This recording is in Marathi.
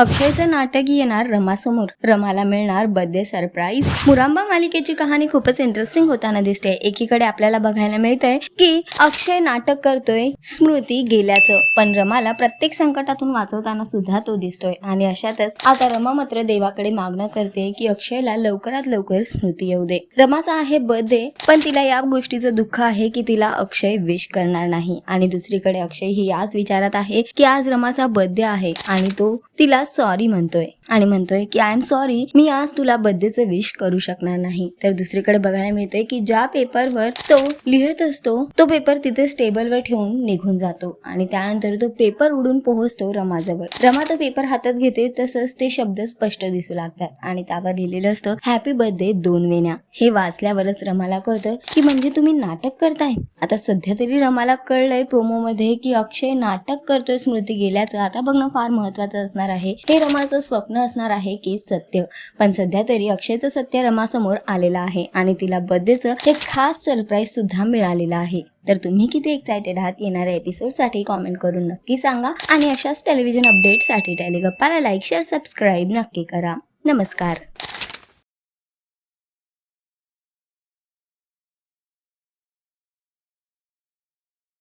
अक्षयचं नाटक येणार रमासमोर. रमाला मिळणार बर्थडे सरप्राईज मुरांबा मालिकेची कहाणी खूपच इंटरेस्टिंग होताना दिसते. एकीकडे आपल्याला बघायला मिळतंय की अक्षय नाटक करतोय स्मृती गेल्याचं. पण रमाला प्रत्येक संकटातून वाचवताना सुद्धा तो दिसतोय. आणि अशातच आता रमा मात्र देवाकडे मागणं करते की अक्षयला लवकरात लवकर स्मृती येऊ दे. रमाचा आहे बर्थडे पण तिला या गोष्टीचं दुःख आहे की तिला अक्षय विश करणार नाही. आणि दुसरीकडे अक्षय ही याच विचारात आहे की आज रमाचा बर्थडे आहे आणि तो तिला सॉरी म्हणतोय. आणि म्हणतोय की आय एम सॉरी मी आज तुला बर्थडेचं विश करू शकणार नाही. तर दुसरीकडे बघायला मिळतंय की ज्या पेपरवर तो लिहित असतो तो पेपर तिथे टेबलवर ठेवून निघून जातो. आणि त्यानंतर तो पेपर उडून पोहोचतो रमाजवळ. रमा तो पेपर हातात घेते तसंच ते शब्द स्पष्ट दिसू लागतात. आणि त्यावर लिहिलेलं असतं हॅपी बर्थडे दोन वेण्या. हे वाचल्यावरच रमाला कळतं की म्हणजे तुम्ही नाटक करताय. आता सध्या तरी रमाला कळलंय प्रोमो मध्ये की अक्षय नाटक करतोय स्मृती गेल्याचं. आता बघणं फार महत्वाचं असणार आहे. हे रमाचं स्वप्न असणार आहे की सत्य. पण सध्या तरी अक्षयचं सत्य रमासमोर आलेलं आहे आणि तिला बर्थडेचं एक खास सरप्राईज सुद्धा मिळालेलं आहे. तर तुम्ही किती एक्सायटेड आहात येणाऱ्या एपिसोडसाठी कॉमेंट करून नक्की सांगा आणि अशाच टेलिव्हिजन अपडेटसाठी टेलिगप्पाला लाईक शेअर सबस्क्राईब नक्की करा. नमस्कार.